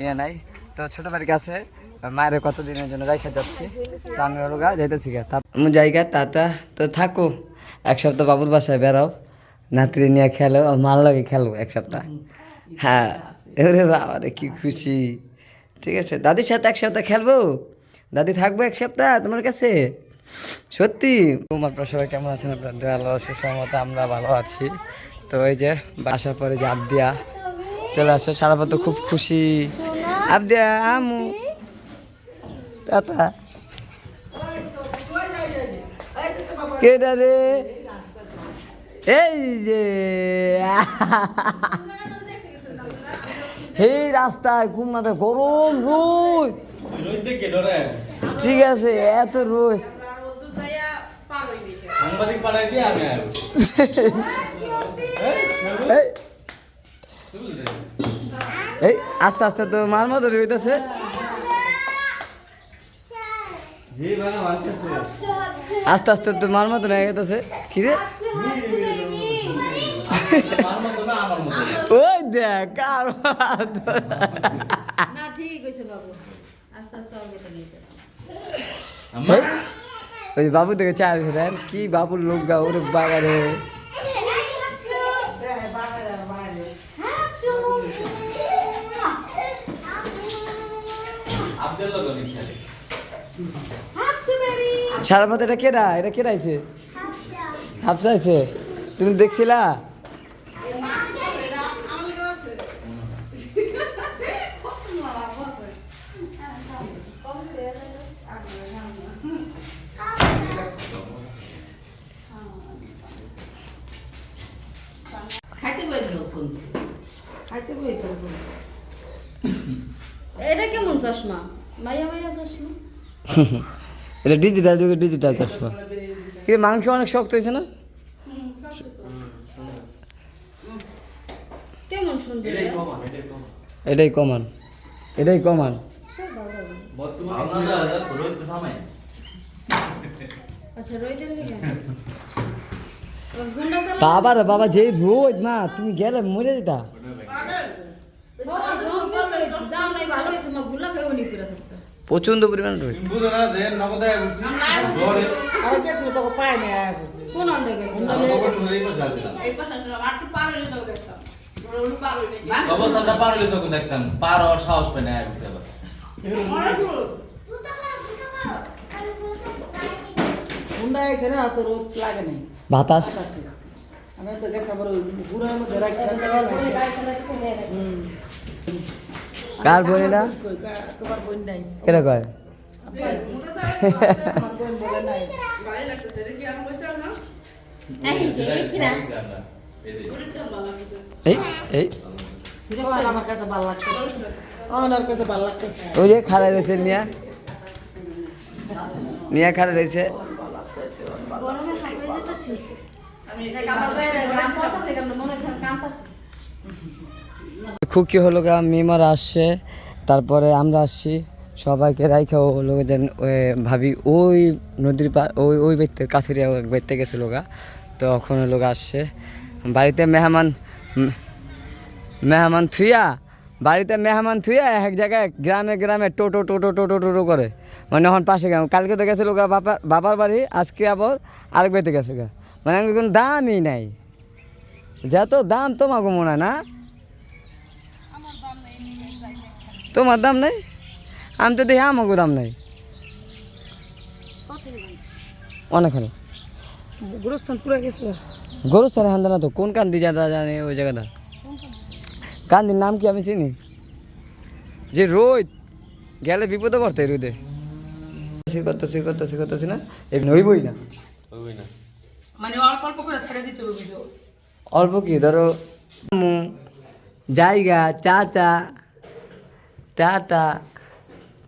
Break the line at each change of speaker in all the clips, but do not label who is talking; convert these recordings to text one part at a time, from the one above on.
ইয়ে নাই। তো ছোট বাড়ির কাছে মায়ের কতদিনের জন্য রেখে যাচ্ছি। তো আমি হলো গা যাইতেছি গা তারপর জায়গা তাতা তো থাকো। এক সপ্তাহ বাবুর বাসায় বেড়াও। নাতিরে নিয়ে খেলো মাল লাগে খেলো এক সপ্তাহ। হ্যাঁ এবারে বাবা রে কি খুশি। ঠিক আছে দাদির সাথে এক সপ্তাহ খেলব? দাদি থাকব এক সপ্তাহ তোমার কাছে? সত্যি? তোমার সবাই কেমন আছেন? আপনার দয়াল সুসহমত আমরা ভালো আছি। তো এই যে বাসার পরে যে আবদিয়া চলে আসে সারাপা তো খুব খুশি। আবদিয়া আমু। টাটা। কে রে? এই যে। এই রাস্তায় খুব মাথা গরম রোদ।
রোদ। দেখে ডরে
ঠিক আছে এত রোদ
সাংবাদিক পাঠাই দিয়ে আমি আয়
এই এই আস্তে আস্তে তো মার মতো
মানতেছে
আস্তে আস্তে তো মার মতো হয়ে গেতেছে। কি রে?
আমার মতো না আমার মতো
ওই দেখ কার
না ঠিক হয়েছে বাবু। আস্তে আস্তে অল্প তো নিতে
আমার
ওই বাবু থেকে চা আছে দেন কি বাবুর লোক গা ওরে বাগারে
আব্দুল্লাহ
সারা পথে এটা কেডা এটা কেডা আইছে হাফসা আইছে? তুমি দেখছিলা?
এটা কেমন চশমা?
এটা ডিজিটাল যুগে ডিজিটাল চশমা। কি মাংস অনেক শক্ত হয়েছে না?
এটাই কমান এটাই কমান
আচ্ছা
বাবা রে বাবা যেই রোজ মা তুমি গেলে মরে যেতা।
পার হইলে তোকে দেখতাম ওর পার হইলে
অবস্থানটা পার হলে তোকে দেখতাম পার হওয়ার সাহস পেয়ে না বুঝতে পারছি
হুন্ডা এসে না তো রোদ লাগে নাই
বাতাস
তো
কার বোন এটা?
তোমার বোন নাই
কেটা কয়
আমার বোন বলে নাই।
এই যে কিরা
এই এই।
আমার আমার কাছে আমার কাছে ভালো লাগতেছে।
ওই যে খাড়া রয়েছে নিয়া। নিয়া খাড়া রয়েছে।
আমার বাইরে গ্রাম পড়তাছে কেমন মনে হচ্ছে আমি কাঁপতাছি
খুকি হলো গা, মেমার আসছে। তারপরে আমরা আসছি, সবাইকে রাইখা হলো যেন ভাবি ওই নদীর পা, ওই ওই ব্যক্তির কাছের ব্যক্তি গেছিল গা। তখন হলো আসছে। বাড়িতে মেহমান মেহমান থুইয়া, বাড়িতে মেহমান থুইয়া এক জায়গায় গ্রামে গ্রামে টোটো টোটো টোটো টোটো করে। মানে এখন পাশে গ্রাম কালকে তো গেছিল গা বাবার বাড়ি, আজকে আবার আরেক বাড়িতে গেছে গা। মানে কোনো দামই নাই। যত দাম তোমাকে মনে না? তোমার দাম নেই? আমি তো দেখি আমাকে দাম নেই। অনেকখানে।
গুরুস্থান পুরো গেছিল
না তো কোন কান্দি যা জানে ওই জায়গাটা? কান্দির নাম কি আমি চিনি? যে রোদ গেলে বিপদে পড়তে রোদে। সে করতেছি করতেছি করতেছি না? এমনি হইবই না।
না।
মানে অল্প অল্প করে ছেড়ে দিতে হবে ভিডিও
অল্প কি? ধরো জায়গা চাচা টাটা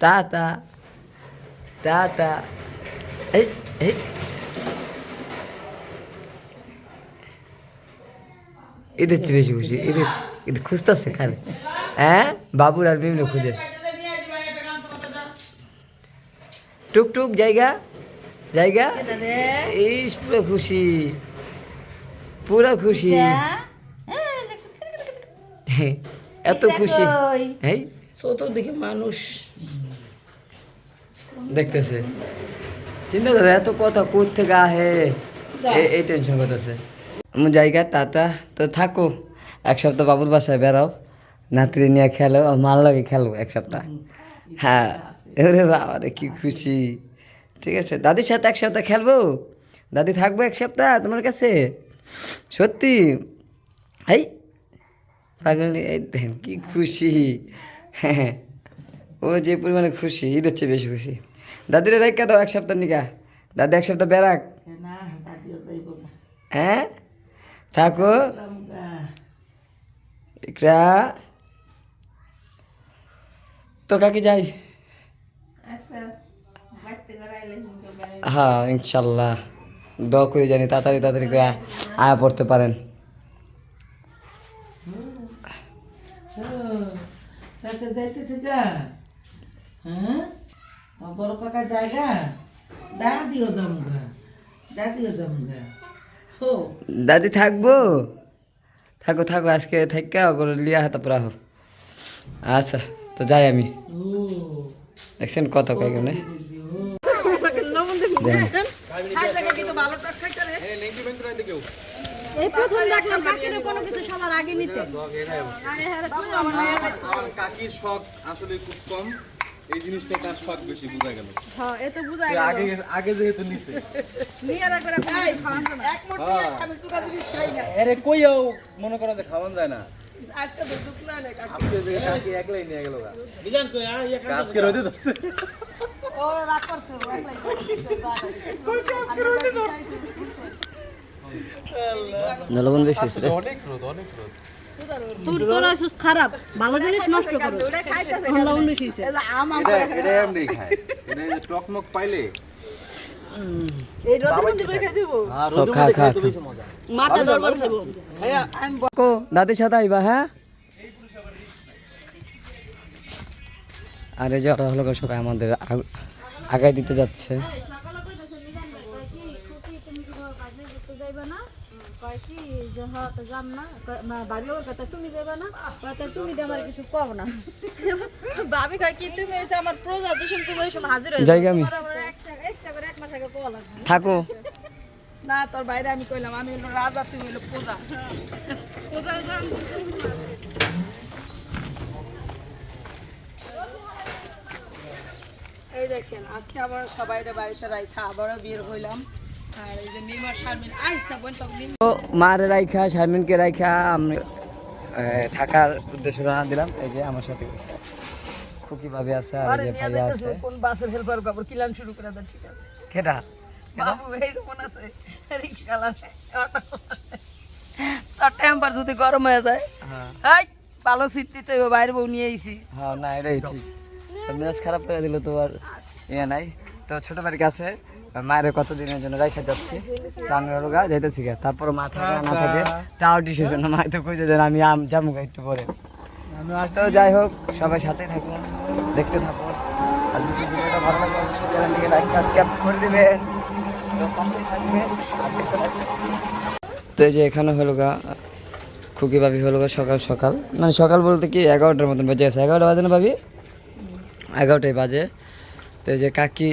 টাটা টাটা এই এই। এদের চেয়ে বেশি খুশি এদের এদের খুঁজতেছে খালি। হ্যাঁ? বাবুর আর বিভিন্ন খুঁজে। টুকটুক জায়গা জায়গা? ইস পুরো খুশি। পুরো খুশি। এত খুশি? এই।
চতুর্দিকে মানুষ।
দেখতেছে। চিন্তা করে এত কথা কোথ থেকে আহে এই টেনশন করতেছে। আমার জায়গা তাতা তো থাকো। এক সপ্তাহ বাবুর বাসায় বেড়াও। নাতিরে নিয়ে খেলো আর মাল লাগে খেলো এক সপ্তাহ। হ্যাঁ। এরে বাবা রে কি খুশি। ঠিক আছে দাদির সাথে এক সপ্তাহ খেলব? দাদি থাকব এক সপ্তাহ তোমার কাছে? সত্যি? এই পাগল এই দেখেন কি খুশি। হ্যাঁ ও যে পরিমাণে খুশি ঈদের চেয়ে বেশি খুশি। দাদিরে রেখা দাও এক সপ্তাহ নিকা। দাদি এক সপ্তাহ বেড়াক। হ্যাঁ? থাকো। ইকরা। তো কাকি যাই। হ্যাঁ ইনশাল্লাহ। দোয়া করে জানি তাড়াতাড়ি তাড়াতাড়ি করে আয়া পড়তে পারেন।
হ্যাঁ? বড় কাকা জায়গা? দাদিও যামগা দাদিও যামগা
দাদি থাকব? থাকো থাকো আজকে থাকা ওগুলো লিয়া হাতে পড়া হোক। আচ্ছা তো যাই আমি। দেখছেন কত
এই প্রথম দেখলাম কাকিরে কোনো কিছু সবার আগে নিতে।
আমার কাকির শখ আসলে খুব কম। এই জিনিসটা কার শখ বেশি বোঝা গেল।
হ্যাঁ এ তো বুঝা
সে আগে আগে যেহেতু নিছে। আরে কইও মনে করো যে খাওয়ান যায় না। আজকে যে কাকি একলাই নিয়ে গেল গা। আজকে রোদে ধরছে।
জলবন বেশি হয়েছে রে।
অনেক রোদ অনেক রোদ।
তোর তোর আসুস খারাপ ভালো জিনিস নষ্ট করো। এখন লবণ বেশি হয়েছে।
এটা এটা এমনি খায়। এটা এই যে পাইলে
সাথে আইবা হ্যাঁ? আরে যে হলো সবাই আমাদের আগ- আগায় দিতে যাচ্ছে।
কয় কি যে যাম না। কয়, মা ভাবি ওর কথা তুমি যাইবা না? কয় তুমি আমার কিছু কম না। ভাবি কয় কি তুমি এসে আমার প্রজাতিশন তুমি এসে হাজির হয়ে
জায়গা আমি।
এক্সট্রা করে এক মাস আগে কোয়া
থাকো।
না তোর বাইরে আমি কইলাম আমি হলো রাজা তুমি হলো প্রজা প্রজা এই দেখেন আজকে আবার সবাই বাড়িতে রাইখা আবারও বের হইলাম।
তো মার রাইখা শারমিনকে রাইখা আমি এ, থাকার উদ্দেশ্য রানা দিলাম। এই যে আমার সাথে খুকি ভাবে আছে আর যে ভাইয়া আছে।
কোন বাসের হেল্পার কাপড় কিলান শুরু করে দেন ঠিক আছে।
কেটা
বাবু এই মনে আছে চালাচ্ছে তার টেম্পার যদি গরম হয়ে যায়
হ্যাঁ।
এই ভালো সিট দিতে হবে বাইরে বউ নিয়ে আইছি।
হ্যাঁ না এটাই ঠিক। তো মেজাজ খারাপ করে দিল তো আর ইয়ে নাই। তো ছোট বাড়ির কাছে মায়ের কতদিনের জন্য রেখে যাচ্ছি তো আমি হলো গা যাইতেছি গা তারপর মা থাকে না থাকে তাও ডিসিশন মা তো কইতে দেন আমি আম যাব গা একটু পরে। তো যাই হোক সবাই সাথে থাকুন দেখতে থাকুন। আর যদি ভিডিওটা ভালো লাগে অবশ্যই চ্যানেলটিকে লাইক সাবস্ক্রাইব করে দিবেন। তো পাশেই থাকবেন আর দেখতে থাকবেন। তো এই যে এখানে হলো গা খুকি ভাবি হলো গা সকাল সকাল। মানে সকাল বলতে কি এগারোটার মতন বাজে আছে। এগারোটা বাজে না ভাবি? এগারোটায় বাজে। তো এই যে কাকি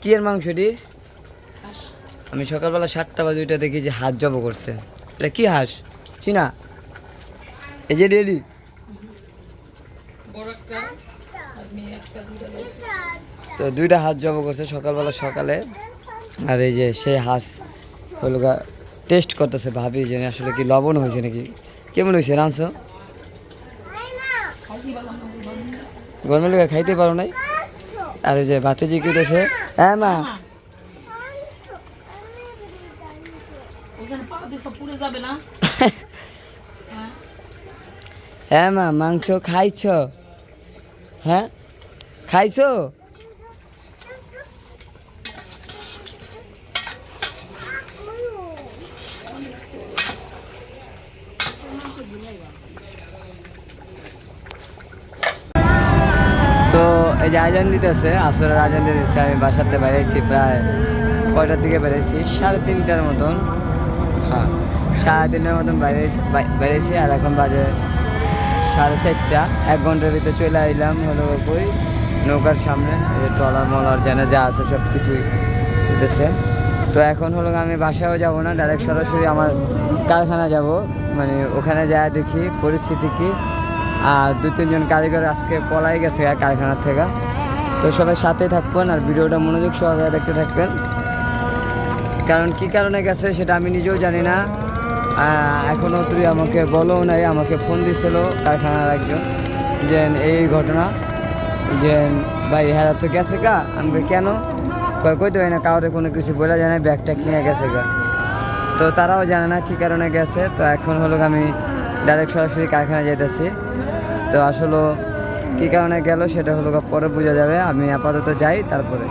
কি এর মাংসটি আমি সকালবেলা সাতটা বাজে ওইটা দেখি যে হাত জব করছে। এটা কি হাঁস? চিনা? এই যে ডেলি তো দুইটা হাত জব করছে সকালবেলা সকালে। আর এই যে সেই হাঁস হলো টেস্ট করতেছে ভাবি যে আসলে কি লবণ হয়েছে নাকি। কেমন হয়েছে রাঁধছ গরমের লেগে খাইতে পারো নাই। আর এই যে ভাতে জি কেটেছে হ্যাঁ মা হ্যাঁ মা মাংস খাইছ? হ্যাঁ? খাইছো তো যে আজান দিতেছে, আসরের আজান দিতেছে, আমি বাসাতে বেরিয়েছি প্রায় কয়টার দিকে বেরিয়েছি সাড়ে তিনটার মতন। হ্যাঁ সাড়ে তিনটার মতন বেরিয়েছি বেরিয়েছি আর এখন বাজে সাড়ে চারটা। এক ঘণ্টার ভিতরে চলে আসলাম হলো কই? নৌকার সামনে ট্রলার মলার যেন যা আছে সব কিছুই উঠেছে তো এখন হলো আমি বাসায়ও যাব না ডাইরেক্ট সরাসরি আমার কারখানা যাব। মানে ওখানে যা দেখি পরিস্থিতি কি। আর দু তিনজন কারিগর আজকে পলাই গেছে কারখানা থেকে। তো সবাই সাথে থাকবেন আর ভিডিওটা মনোযোগ সহকারে দেখতে থাকবেন। কারণ কি কারণে গেছে সেটা আমি নিজেও জানি না। এখনও তুই আমাকে বলো নাই, আমাকে ফোন দিছিল কারখানার একজন, যে এই ঘটনা, যে ভাই হ্যাঁ তো গেছে গা? আমি কেন? কয় কই তো না, কাউরে কোনো কিছু বলে যায় না ব্যাগ ট্যাগ নিয়ে গেছে গা। তো তারাও জানে না কী কারণে গেছে, তো এখন হলো আমি ডাইরেক্ট সরাসরি কারখানায় যেতেছি তো আসলে কী কারণে গেল সেটা হলো পরে বোঝা যাবে। আমি আপাতত যাই, তারপরে।